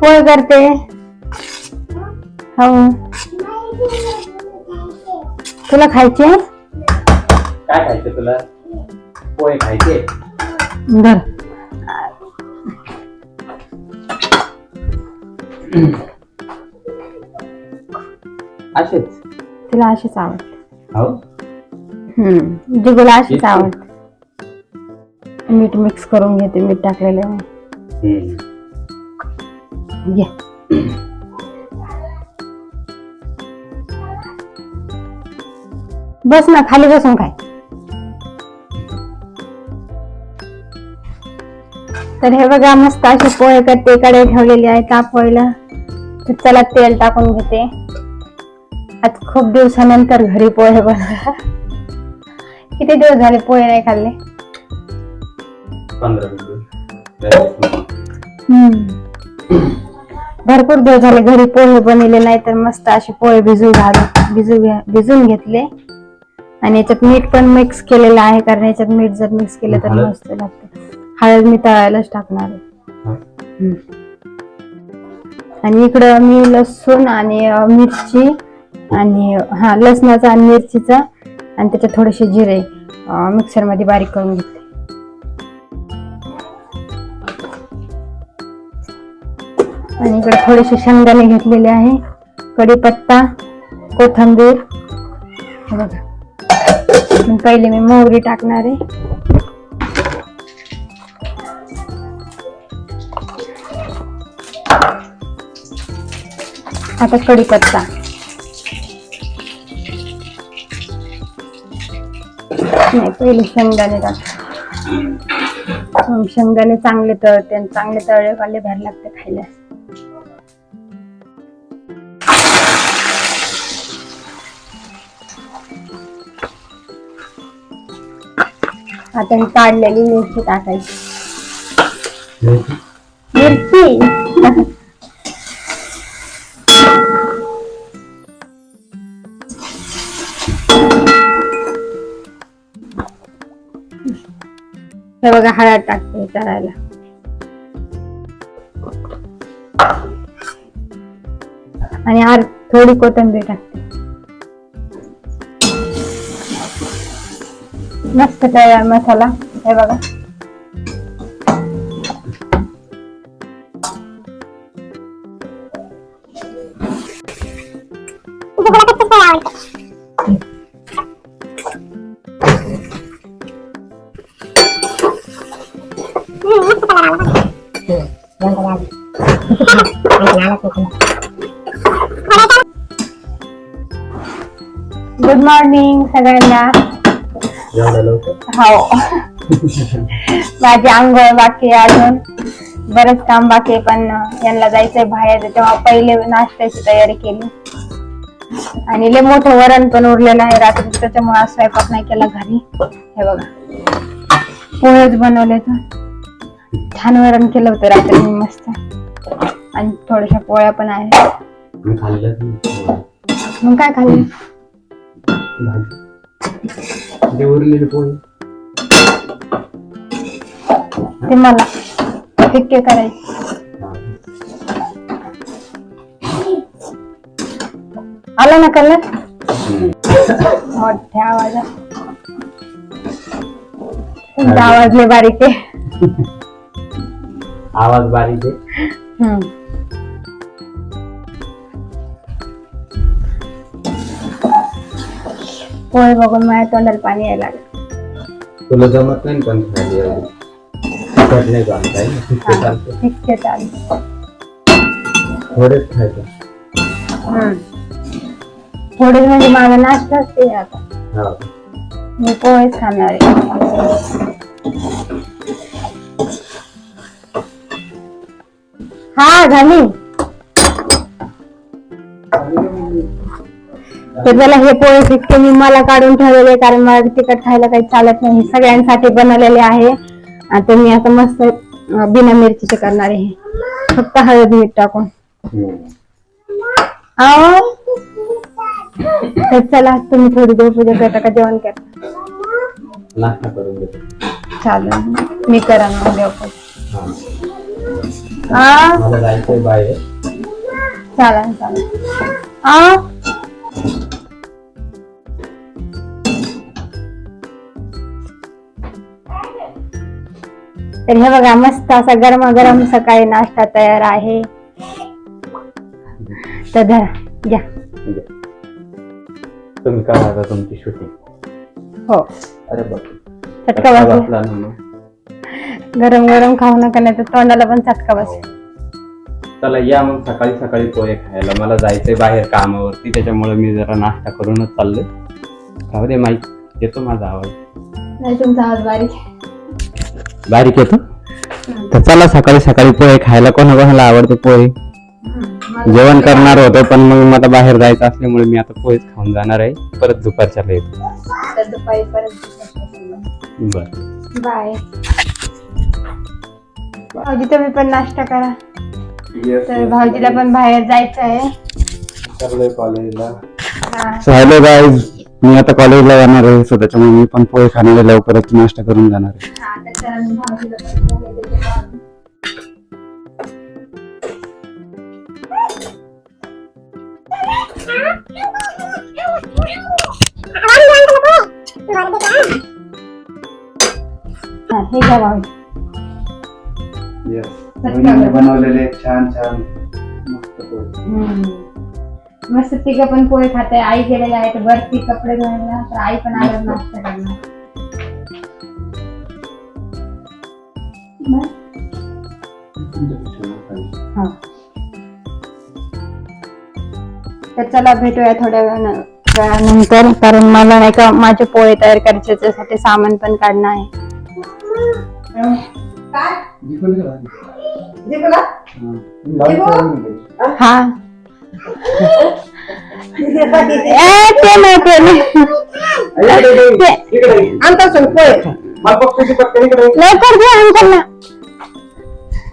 पोहे करते. हो. तुला खायचे काय खायचं तुला? पोहे खायचे? धर. असेच. तिला अशीच आवडते. हो? हम्म. जिगोला अशीच? आवडते. मीठ मिक्स करून घेते मीठ टाकलेलं. हम्म. घे बस ना खाली बसून खाय. तर हे बघा मस्त असे पोहे करते कडे ठेवलेले आहे तापवायला. तर चला तेल टाकून घेते. आज खूप दिवसानंतर घरी पोहे बनवला किती दिवस झाले पोहे नाही खाल्ले? पंधरा मिनिट भरपूर दिवस झाले घरी पोहे बनवले नाही तर मस्त असे पोहे भिजू घालून भिजू भिजून घेतले. आणि याच्यात मीठ पण मिक्स केलेलं आहे कारण याच्यात मीठ जर मिक्स केलं तर? मस्त लागते. हळद मी तळायलाच टाकणार आहे. आणि इकडं मी लसूण आणि मिरची आणि हा लसणाचा आणि मिरचीचा आणि त्याच्यात थोडेसे जिरे मिक्सरमध्ये बारीक करून घेतले. आणि इकडे थोडेसे शेंगदाणे घेतलेले आहे. कढीपत्ता कोथंबीर. बघा. पहिले मी मोहरी टाकणार आहे. आता कढीपत्ता. नाही पहिले शेंगदाणे टाक शेंगदाणे चांगले तळते आणि चांगले तळले वाले भर लागते खायला. आता ही काढलेली मिरची टाकायची. मिरची? हे बघा हळद टाकते करायला. आणि आर थोडी कोथिंबीर टाकते. मस्त तयार मसाला हे बघा गुड मॉर्निंग सगळ्यांना लवकर? हो. माझी आंघोळ बाकी आहे अजून. बरंच काम बाकी आहे पण यांना जायचंय बाहेर. तेव्हा पहिले नाश्त्याची तयारी केली. आणि लय मोठं वरण पण उरलेलं आहे रात्री. त्याच्यामुळे आज स्वयंपाक नाही केला घरी. हे बघा. पोहेच बनवले तर. छान वरण केलं होतं रात्री मी मस्त. आणि थोड्याशा पोळ्या पण आहेत. मी खाल्लं नाही. मग काय खाल्लं? भाजी. ते उरलेले पोहे ते मला फिक्के करायचे. आला ना कलर. मोठ्या आवाजात तुमचा आवाज लय बारीक आहे आवाज बारीक आहे हम्म. पोहे बघून माझ्या तोंडाला पाणी यायला लागलं. तुला जमत नाही ना पण खायला एवढं. तिखट नाही जाणत आहे ना? तिखट चालतं. फिक्के चालू थोडेच खायचं. थोडे म्हणजे माझा नाश्ता असते आता. हा. मी पोहेच खाणार आहे. हा झाली. तर चला हे पोहे फिक्के मी मला काढून ठेवलेले कारण मला तिखट खायला काही चालत नाही. हे सगळ्यांसाठी बनवलेले आहे. आता मी आता मस्त बिना मिरचीचे करणार आहे. फक्त हळद मीठ टाकून. आओ तर चला तुम्ही थोडी देवपूजा करता का? जेवण घेतो चालेल. मी करा मग देवपूजा हा. हा चालेल चालेल. हा तर हे बघा मस्त असा गरमागरम सकाळी नाश्ता तयार आहे. तर धरा घ्या. तुम्ही काय आता तुमची शूटिंग हो. अरे बघ चटका. गरम गरम खाऊ नका नाही तर तोंडाला पण चटका बस चला या मग सकाळी सकाळी पोहे खायला. मला जायचंय बाहेर कामावरती त्याच्यामुळे मी जरा नाश्ता करूनच चाललोय. राहू दे माईक येतो माझा आवाज. नाही तुमचा आवाज बारीक आहे. बारीक येतो? तर चला सकाळी सकाळी पोहे खायला कोणा कोणाला आवडते पोहे? जेवण करणार होतो पण मग मला बाहेर जायचं असल्यामुळे मी आता पोहेच खाऊन जाणार आहे. परत दुपारच्याला येतो तर दुपारी परत बर बाय. भाऊजी तुम्ही पण नाश्ता करा. तर भाऊजीला पण बाहेर जायचं आहे हा. हॅलो गाईज मी आता कॉलेजला जाणार आहे सो त्याच्यामुळे मी पण पोहे खाणार लवकरच नाश्ता करून जाणार आहे. हा, वहिनीने बनवलेले छान छान मस्त पोहे. हम्म. मस्त तिघ पण पोहे खाते. आई गेलेले आहेत वरती कपडे धुवायला तर आई पण आल्यावर नाश्ता करणार. बरं? हा. तर चला भेटूया थोड्या वेळानं- वेळानंतर. कारण मला नाही का माझे पोहे तयार करायचे त्याच्यासाठी सामान पण काढणं आहे. हा. ते नाही ते नाही. ते- लवकर घे अंकलला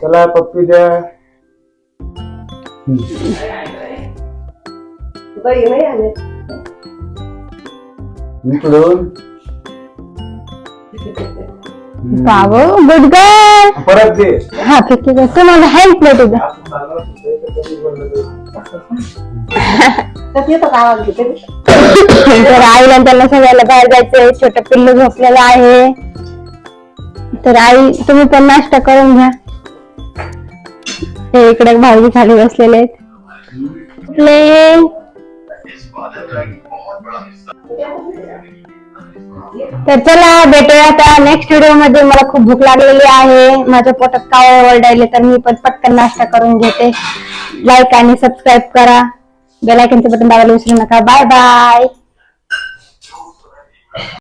चला पप्पी द्या इकडून बाबू गुड गर्ल परत दे हा ठीक आहे तुम्हाला हेल्प नाही तुझं तर आईला त्यांना सगळ्याला बाहेर जायचंय. छोट पिल्लू झोपलेलं आहे. तर आई तुम्ही पण नाश्ता करून घ्या. ते इकडे भाऊजी खाली बसलेले आहेत. प्ले तर चला भेटूया आता नेक्स्ट व्हिडिओमध्ये. मला खूप भूक लागलेली आहे. माझ्या पोटात कावळे ओरडायले तर मी पण पटकन नाश्ता करून घेते. लाईक आणि सबस्क्राईब करा. बेलायकनचं बटन दाबायला विसरू नका. Bye bye